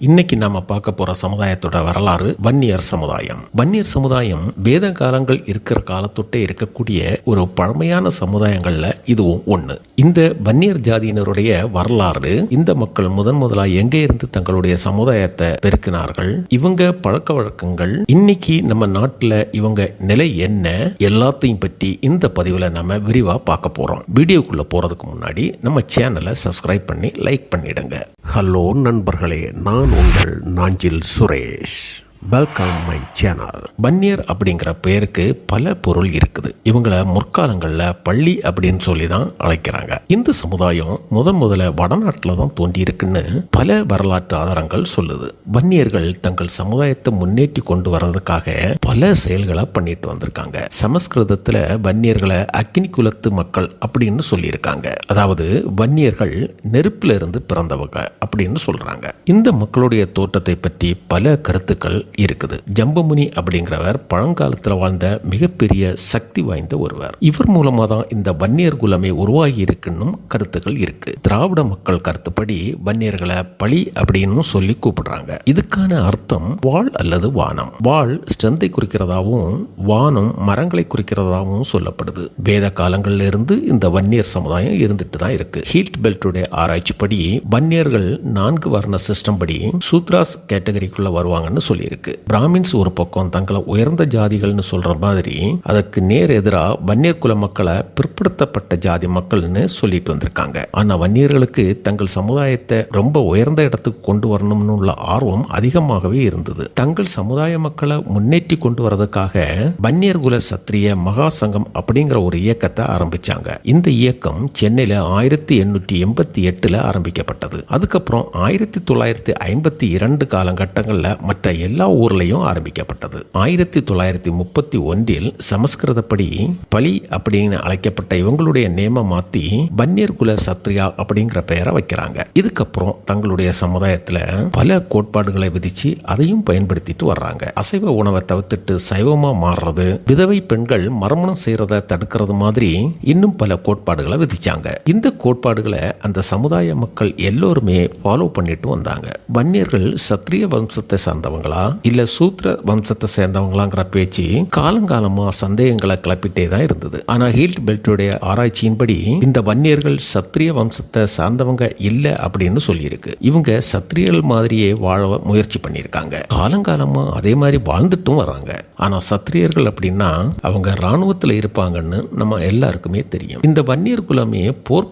இன்னைக்கு நாம பார்க்க போற சமுதாயத்தோட வரலாறு வன்னியர் சமுதாயம். வன்னியர் சமுதாயம் வேத காலங்கள் இருக்கிற காலத்தொட்டே இருக்கக்கூடிய ஒரு பழமையான சமுதாயங்கள்ல இதுவும் ஒண்ணு. இந்த வன்னியர் ஜாதியினருடைய வரலாறு இந்த மக்கள் முதன் முதலா எங்கே இருந்து தங்களுடைய சமுதாயத்தை பெருக்கினார்கள் இவங்க பழக்க வழக்கங்கள் இன்னைக்கு நம்ம நாட்டுல இவங்க நிலை என்ன எல்லாத்தையும் பற்றி இந்த பதிவுல நம்ம விரிவா பார்க்க போறோம். வீடியோக்குள்ள போறதுக்கு முன்னாடி நம்ம சேனலை சப்ஸ்கிரைப் பண்ணி லைக் பண்ணிடுங்க. ஹலோ நண்பர்களே நான் உங்கள் Nanjil Suresh. Welcome my channel Vanniyar அப்படிங்கிற பெயருக்கு பல பொருள் இருக்குது. இவங்களை முற்காலங்களில் பள்ளி அப்படின்னு சொல்லி தான் அழைக்கிறாங்க. இந்த சமுதாயம் முதன் முதல்ல வடநாட்டில் தான் தோன்றி இருக்குன்னு பல வரலாற்று ஆதாரங்கள் சொல்லுது. வன்னியர்கள் தங்கள் சமுதாயத்தை முன்னேற்றி கொண்டு வர்றதுக்காக பல செயல்களை பண்ணிட்டு வந்திருக்காங்க. சமஸ்கிருதத்தில் வன்னியர்களை அக்னி குலத்து மக்கள் அப்படின்னு சொல்லியிருக்காங்க. அதாவது வன்னியர்கள் நெருப்பில் இருந்து பிறந்தவங்க அப்படின்னு சொல்றாங்க. இந்த மக்களுடைய தோற்றத்தை பற்றி பல கருத்துக்கள் இருக்குது. ஜம்பமுனி அப்படிங்கிறவர் பழங்காலத்தில் வாழ்ந்த மிகப்பெரிய சக்தி வாய்ந்த ஒருவர். இவர் மூலமாக தான் இந்த வன்னியர் குலமே உருவாகி இருக்குன்னும் கருத்துக்கள் இருக்கு. திராவிட மக்கள் கருத்துப்படி வன்னியர்களை பழி அப்படின்னு சொல்லி கூப்பிடுறாங்க. இதுக்கான அர்த்தம் வாள் அல்லது வானம். வாள் ஸ்ட்ரென்த்தை குறிக்கிறதாகவும் வானம் மரங்களை குறிக்கிறதாகவும் சொல்லப்படுது. வேத காலங்கள்ல இருந்து இந்த வன்னியர் சமுதாயம் இருந்துட்டு தான் இருக்கு. ஹீட் பெல்ட்டுடைய ஆராய்ச்சிப்படி வன்னியர்கள் நான்கு வர்ண சிஸ்டம் படி சூத்ராஸ் கேட்டகரிக்குள்ள வருவாங்கன்னு சொல்லியிருக்கு. பிராமின்ஸ் ஒரு பக்கம் தங்களை உயர்ந்த ஜாதிகள்னு சொல்ற மாதிரி அதற்கு நேர் எதிராக வன்னியர் குல மக்களை பிற்படுத்தப்பட்ட ஜாதி மக்கள்னு சொல்லிட்டு வந்திருக்காங்க. ஆனா வன்னியர்களுக்கு தங்கள் சமுதாயத்தை ரொம்ப உயர்ந்த இடத்துக்கு கொண்டு வரணும்னு உள்ள ஆர்வம் அதிகமாகவே இருந்தது. தங்கள் சமுதாய மக்களை முன்னேற்றி கொண்டு வரதுக்காக வன்னியர் குல சத்திரிய மகா சங்கம் அப்படிங்கிற ஒரு இயக்கத்தை ஆரம்பிச்சாங்க. இந்த இயக்கம் சென்னையில ஆயிரத்தி எண்ணூற்றி எண்பத்தி எட்டுல ஆரம்பிக்கப்பட்டது. அதுக்கப்புறம் ஆயிரத்தி தொள்ளாயிரத்தி ஐம்பத்தி இரண்டு காலகட்டங்களில் மற்ற எல்லா ஊர்லேயும் ஆரம்பிக்கப்பட்டது. ஆயிரத்தி தொள்ளாயிரத்தி முப்பத்தி ஒன்றில் சமஸ்கிருதப்படி பலி அப்படின்னு அழைக்கப்பட்ட இவங்களுடைய நேம மாற்றி பன்னியர் குல சத்ரியா அப்படிங்கிற பெயரை வைக்கிறாங்க. இதுக்கப்புறம் தங்களுடைய சமுதாயத்தில் பல கோட்பாடுகளை விதிச்சு அதையும் பயன்படுத்திட்டு வர்றாங்க. அசைவ உணவை தவிர்த்துட்டு சைவமாக மாறுறது விதவை பெண்கள் மரமணம் செய்கிறத தடுக்கிறது மாதிரி இன்னும் பல கோட்பாடுகளை விதிச்சாங்க. இந்த கோட்பாடுகளை அந்த சமுதாய மக்கள் எல்லோருமே ஃபாலோ பண்ணிட்டு வந்தாங்க. வன்னியர்கள் சத்திரிய வம்சத்தை சார்ந்தவங்களா இல்லை சூத்ர வம்சத்தை சேர்ந்தவங்களாங்கிற பேச்சு காலங்காலமாக சந்தேகங்களை கிளப்பிட்டே தான் இருந்தது. ஆனால் ஹீல்ட் பெல்ட்டுடைய ஆராய்ச்சியின்படி இந்த வன்னியர்கள் சத்திரிய வம்சத்தை சார்ந்தவங்க இல்லை அப்படின்னு சொல்லியிருக்கு. இவங்க சத்திரியர்கள் மாதிரியே வாழ முயற்சி பண்ணியிருக்காங்க. காலங்காலமாக அதே மாதிரி வாழ்ந்துட்டும் வராங்க. ஆனால் சத்திரியர்கள் அப்படின்னா அவங்க இராணுவத்தில் இருப்பாங்கன்னு நம்ம எல்லாருக்குமே தெரியும். இந்த வன்னியர் குலமே போர்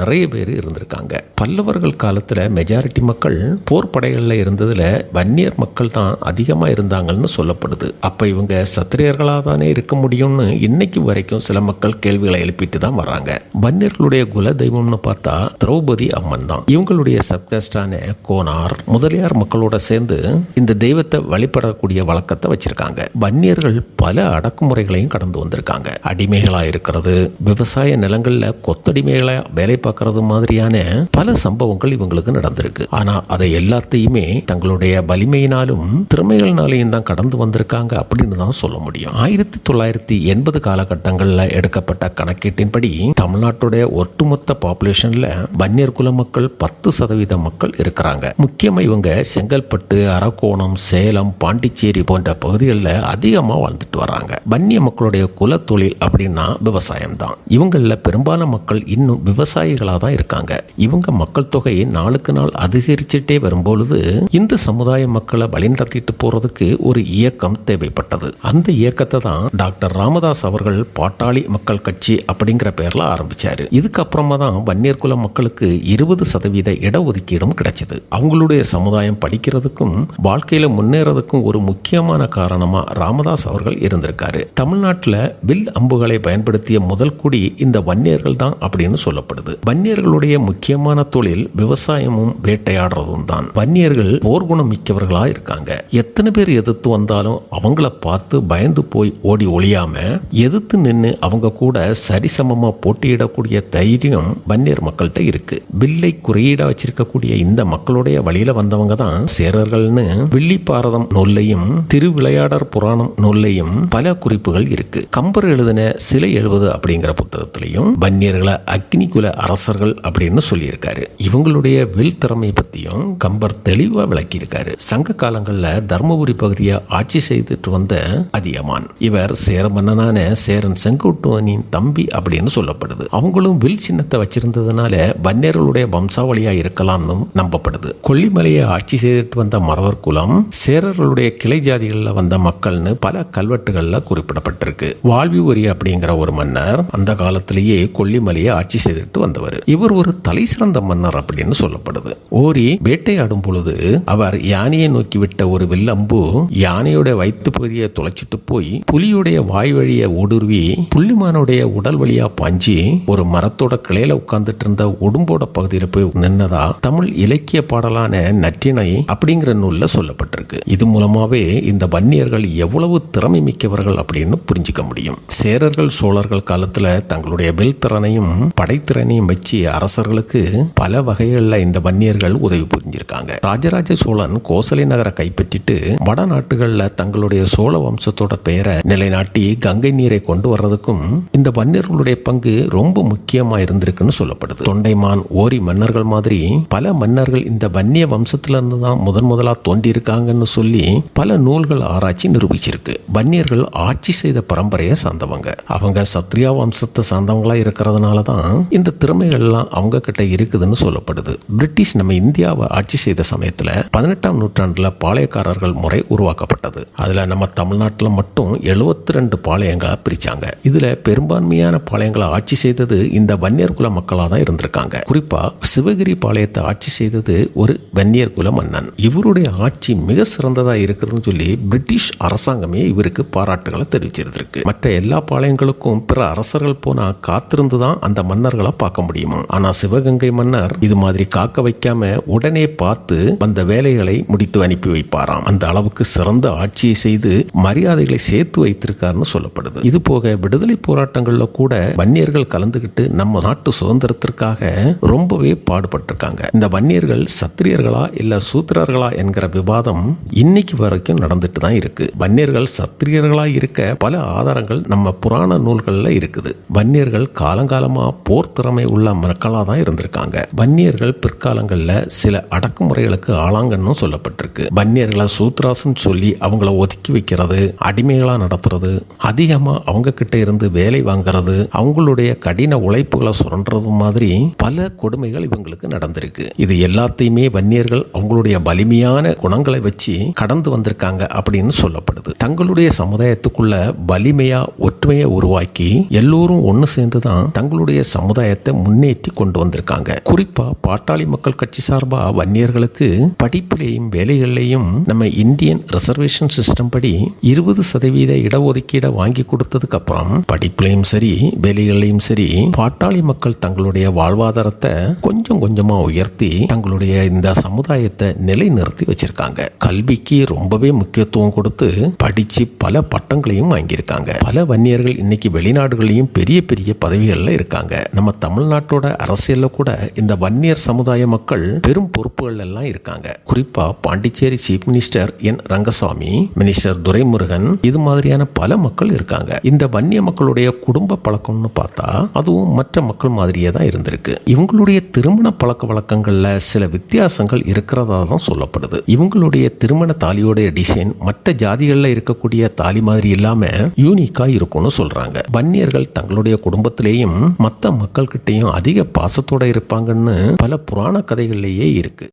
நிறைய பேர் இருந்திருக்காங்க. பல்லவர்கள் காலத்தில் மெஜாரிட்டி மக்கள் போர் இருந்ததில் வன்னியர் மக்கள் தான் அதிகமாக இருந்தாங்கன்னு சொல்லப்படுது. அப்போ இவங்க சத்திரியர்களாக தானே இருக்க முடியும்னு இன்னைக்கு வரைக்கும் சில மக்கள் கேள்விகளை எழுப்பிட்டு தான் வராங்க வன்னியர்களுடைய குல தெய்வம்னு பார்த்தா திரௌபதி அம்மன் தான். இவங்களுடைய சப்காஸ்டான கோனார் முதலியார் மக்களோட சேர்ந்து இந்த தெய்வத்தை வழிபடக்கூடிய வழக்கத்தை வச்சிருக்காங்க. வன்னியர்கள் பல அடக்குமுறைகளையும் கடந்து வந்திருக்காங்க. அடிமைகளாக இருக்கிறது விவசாய நிலங்களில் கொத்தடிமைகளை வேலை பார்க்கறது மாதிரியான பல சம்பவங்கள் இவங்களுக்கு நடந்திருக்கு. ஆனால் அதை எல்லாத்தையுமே தங்களுடைய வலிமையினாலும் திறமைகளினாலையும் தான் கடந்து வந்திருக்காங்க அப்படின்னு தான் சொல்ல முடியும். ஆயிரத்தி தொள்ளாயிரத்தி எண்பது காலகட்டங்களில் எடுக்கப்பட்ட கணக்கீட்டின்படி தமிழ்நாட்டுடைய ஒட்டுமொத்த பாப்புலேஷனில் வன்னியர் குல மக்கள் பத்து சதவீத மக்கள் இருக்கிறாங்க. முக்கியமாக இவங்க செங்கல்பட்டு அரக்கோணம் சேலம் பாண்டிச்சேரி போன்ற பகுதிகளில் அதிகமாக வாழ்ந்துட்டு வராங்க. வன்னிய மக்களுடைய குலத்தொழில் அப்படின்னா விவசாயம் தான் இவங்களில் பெரும்பாலான மக்கள் இன்னும் விவசாயிகளாக தான் இருக்காங்க. இவங்க மக்கள் தொகை நாளுக்கு நாள் அதிகரிச்சுட்டே வரும்பொழுது இந்து சமுதாய மக்களை வழிநடத்திட்டு போறதுக்கு ஒரு இயக்கம் தேவைப்பட்டது. அந்த இயக்கத்தை தான் டாக்டர் ராமதாஸ் அவர்கள் பாட்டாளி மக்கள் கட்சி அப்படிங்கிற பேர்ல ஆரம்பிச்சாரு. இதுக்கப்புறமா தான் வன்னியர் குல மக்களுக்கு இருபது சதவீத இடஒதுக்கீடும் கிடைச்சது. அவங்களுடைய சமுதாயம் படிக்கிறதுக்கும் வாழ்க்கையில முன்னேறதுக்கும் ஒரு முக்கியமான காரணமா ராமதாஸ் அவர்கள் இருந்திருக்காரு. தமிழ்நாட்டில் வில் அம்புகளை பயன்படுத்திய முதல் குடி இந்த வன்னியர்கள் தான் அப்படின்னு சொல்லப்படுது. வன்னியர்களுடைய முக்கியமான தொழில் விவசாயமும் வேட்டையாடுறதும் தான். வன்னியர்கள் போர்குணம் மிக்கவர்களா இருக்காங்க. எத்தனை பேர் எதிர்த்து வந்தாலும் அவங்கள பார்த்து பயந்து போய் ஓடி ஒளியாம எதிர்த்து நின்று அவங்க கூட சரிசமமா போட்டியிடக்கூடிய தைரியம் வன்னியர் மக்கள்கிட்ட இருக்கு. வில்லை குறியீடா வச்சிருக்கக்கூடிய இந்த மக்களுடைய வழியில வந்தவங்க தான் சேரர்கள்னு. வில்லி பாரதம் நூல்லையும் திருவிளையாடற் புராண புராணம் நூல்லையும் பல குறிப்புகள் இருக்கு. கம்பர் எழுதின சிலை எழுவது அப்படிங்கிற புத்தகத்திலையும் அக்னி அக்னிகுல அரசர்கள் அப்படின்னு சொல்லியிருக்காரு. இவங்களுடைய வில் திறமை பத்தியும் கம்பர் தெளிவா விளக்கியிருக்காரு. சங்க காலங்கள்ல தர்மபுரி பகுதியை ஆட்சி செய்துட்டு வந்த அதியமான். இவர் சேர மன்னனான சேரன் செங்குட்டுவனின் தம்பி அப்படின்னு சொல்லப்படுது. அவங்களும் வில் சின்னத்தை வச்சிருந்ததுனால பன்னியர்களுடைய வம்சாவளியா இருக்கலாம்னு நம்பப்படுது. கொல்லிமலையை ஆட்சி செய்துட்டு வந்த மறவர் குலம் சேரர்களுடைய கிளை ஜாதிகளில் வந்த மக்கள் மன்னர்கள்னு பல கல்வெட்டுகளில் குறிப்பிடப்பட்டிருக்கு. வாழ்விவரி அப்படிங்கிற ஒரு மன்னர் அந்த காலத்திலேயே கொல்லிமலையை ஆட்சி செய்துட்டு வந்தவர். இவர் ஒரு தலை சிறந்த மன்னர் அப்படின்னு சொல்லப்படுது. ஓரி வேட்டையாடும் பொழுது அவர் யானையை நோக்கி விட்ட ஒரு வில்லம்பு யானையோட வயிற்று பகுதியை துளைச்சிட்டு போய் புலியுடைய வாய் வழியை ஊடுருவி புள்ளிமானுடைய உடல் வழியா பாஞ்சி ஒரு மரத்தோட கிளையில உட்கார்ந்துட்டு இருந்த உடும்போட பகுதியில் போய் நின்னதா தமிழ் இலக்கிய பாடலான நற்றினை அப்படிங்கிற நூல்ல சொல்லப்பட்டிருக்கு. இது மூலமாவே இந்த வன்னியர்கள் எவ்வளவு திறமை மிக்கவர்கள் அப்படின்னு புரிஞ்சுக்க முடியும். சேரர்கள் சோழர்கள் காலத்துல தங்களுடைய வில் திறனையும் படைத்திறனையும் வச்சு அரசர்களுக்கு பல வகைகளில் இந்த வன்னியர்கள் உதவி புரிஞ்சிருக்காங்க. ராஜராஜ சோழன் கோசலை நகரை கைப்பற்றிட்டு வடநாட்டுகளில் தங்களுடைய சோழ வம்சத்தோட பெயரை நிலைநாட்டி கங்கை நீரை கொண்டு வர்றதுக்கும் இந்த வன்னியர்களுடைய பங்கு ரொம்ப முக்கியமா இருந்திருக்குன்னு சொல்லப்படுது. தொண்டைமான் ஓரி மன்னர்கள் மாதிரி பல மன்னர்கள் இந்த வன்னிய வம்சத்திலிருந்து தான் முதன் முதலா தோன்றியிருக்காங்கன்னு சொல்லி பல நூல்கள் ஆராய்ச்சி நிரூபிச்சிருக்கு வன்னியர்கள் ஆட்சி செய்த பரம்பரையை சார்ந்தவங்க. அவங்க சத்ரியா வம்சத்தை சார்ந்தவங்களா இருக்கிறதுனால தான் இந்த திறமைகள்லாம் அவங்க கிட்ட இருக்குதுன்னு சொல்லப்படுது. பிரிட்டிஷ் நம்ம இந்தியாவை ஆட்சி செய்த சமயத்தில் பதினெட்டாம் நூற்றாண்டில் பாளையக்காரர்கள் முறை உருவாக்கப்பட்டது. அதில் நம்ம தமிழ்நாட்டில் மட்டும் எழுபத்தி ரெண்டு பாளையங்களாக பிரிச்சாங்க. இதுல பெரும்பான்மையான பாளையங்களை ஆட்சி செய்தது இந்த வன்னியர் குல மக்களாக தான் இருந்திருக்காங்க. குறிப்பா சிவகிரி பாளையத்தை ஆட்சி செய்தது ஒரு வன்னியர் குல மன்னன். இவருடைய ஆட்சி மிக சிறந்ததா இருக்குதுன்னு சொல்லி பிரிட்டிஷ் அரசாங்கமே இவருக்கு பாராட்டுகளை தெரிவிச்சிருந்திருக்கு. மற்ற எல்லா பாளையங்களுக்கும் பிற அரசர்கள் போனா காத்திருந்து தான் அந்த மன்னர்களை பார்க்க முடியுமா? ஆனா சிவகங்கை மன்னர் இது மாதிரி காக்க வைக்காம உடனே பார்த்து அந்த வேலைகளை முடித்து அனுப்பி வைப்பாராம். அந்த அளவுக்கு சிறந்த ஆட்சியை செய்து மரியாதைகளை சேர்த்து வைத்திருக்காருன்னு சொல்லப்படுது. இது போக விடுதலை போராட்டங்கள்ல கூட வன்னியர்கள் கலந்துகிட்டு நம்ம நாட்டு சுதந்திரத்திற்காக ரொம்பவே பாடுபட்டிருக்காங்க. இந்த வன்னியர்கள் சத்திரியர்களா இல்ல சூத்திரர்களா என்கிற விவாதம் இன்னைக்கு வரைக்கும் நடந்துட்டு தான் இருக்கு. வன்னியர்கள் சத்திரியர்களாக இருக்க பல ஆதாரங்கள் நம்ம புராண நூல்களில் இருக்குது. வன்னியர்கள் காலங்காலமாக போர் திறமை உள்ள மக்களாக தான் இருந்திருக்காங்க. வன்னியர்கள் பிற்காலங்களில் சில அடக்குமுறைகளுக்கு ஆளாங்கன்னு சொல்லப்பட்டிருக்கு. வன்னியர்களை சூத்ராசன் சொல்லி அவங்கள ஒதுக்கி வைக்கிறது அடிமைகளாக நடத்துறது அதிகமாக அவங்க கிட்ட இருந்து வேலை வாங்குறது அவங்களுடைய கடின உழைப்புகளை சுரண்டுறது மாதிரி பல கொடுமைகள் இவங்களுக்கு நடந்திருக்கு. இது எல்லாத்தையுமே வன்னியர்கள் அவங்களுடைய வலிமையான குணங்களை வச்சு கடந்து வந்திருக்காங்க அப்படின்னு சொல்லப்படுது தங்களுடைய சமுதாயத்துக்குள்ள வலிமையா ஒற்றுமையை உருவாக்கி எல்லோரும் ஒன்று சேர்ந்து தான் தங்களுடைய சமுதாயத்தை முன்னேற்றி கொண்டு வந்திருக்காங்க. குறிப்பா பாட்டாளி மக்கள் கட்சி சார்பா வன்னியர்களுக்கு படிப்பிலேயும் வேலைகள்லையும் நம்ம இந்தியன் ரிசர்வேஷன் சிஸ்டம் படி இருபது சதவீத இடஒதுக்கீடை வாங்கி கொடுத்ததுக்கு அப்புறம் படிப்புலையும் சரி வேலைகளையும் சரி பாட்டாளி மக்கள் தங்களுடைய வாழ்வாதாரத்தை கொஞ்சம் கொஞ்சமா உயர்த்தி தங்களுடைய இந்த சமுதாயத்தை நிலைநிறுத்தி வச்சிருக்காங்க. கல்விக்கு ரொம்பவே முக்கியத்துவம் கொடுத்து படிச்சு பல பட்டங்களையும் வாங்கியிருக்காங்க. பல வன்னியர்கள் இன்னைக்கு வெளிநாடுகளையும் பெரிய பெரிய பதவிகளில் இருக்காங்க. நம்ம தமிழ்நாட்டோட அரசியலில் கூட இந்த வன்னியர் சமுதாய மக்கள் பெரும் பொறுப்புகள் எல்லாம் இருக்காங்க. குறிப்பா Pondicherry chief minister N Rangasamy minister Duraimurugan இது மாதிரியான பல மக்கள் இருக்காங்க. இந்த வன்னிய மக்களுடைய குடும்ப பழக்கம்னு பார்த்தா அதுவும் மற்ற மக்கள் மாதிரியே தான் இருந்திருக்கு. இவங்களுடைய திருமண பழக்க வழக்கங்கள்ல சில வித்தியாசங்கள் இருக்கிறதா தான் சொல்லப்படுது. இவங்களுடைய திருமண தாலியோடைய டிசைன் மற்ற ஜாதிகள் ஜாதிகளில் இருக்கக்கூடிய தாலி மாதிரி இல்லாம யூனிக்கா இருக்கும்னு சொல்றாங்க. வன்னியர்கள் தங்களுடைய குடும்பத்திலேயும் மற்ற மக்கள்கிட்டையும் அதிக பாசத்தோட இருப்பாங்கன்னு பல புராண கதைகள்லேயே இருக்கு.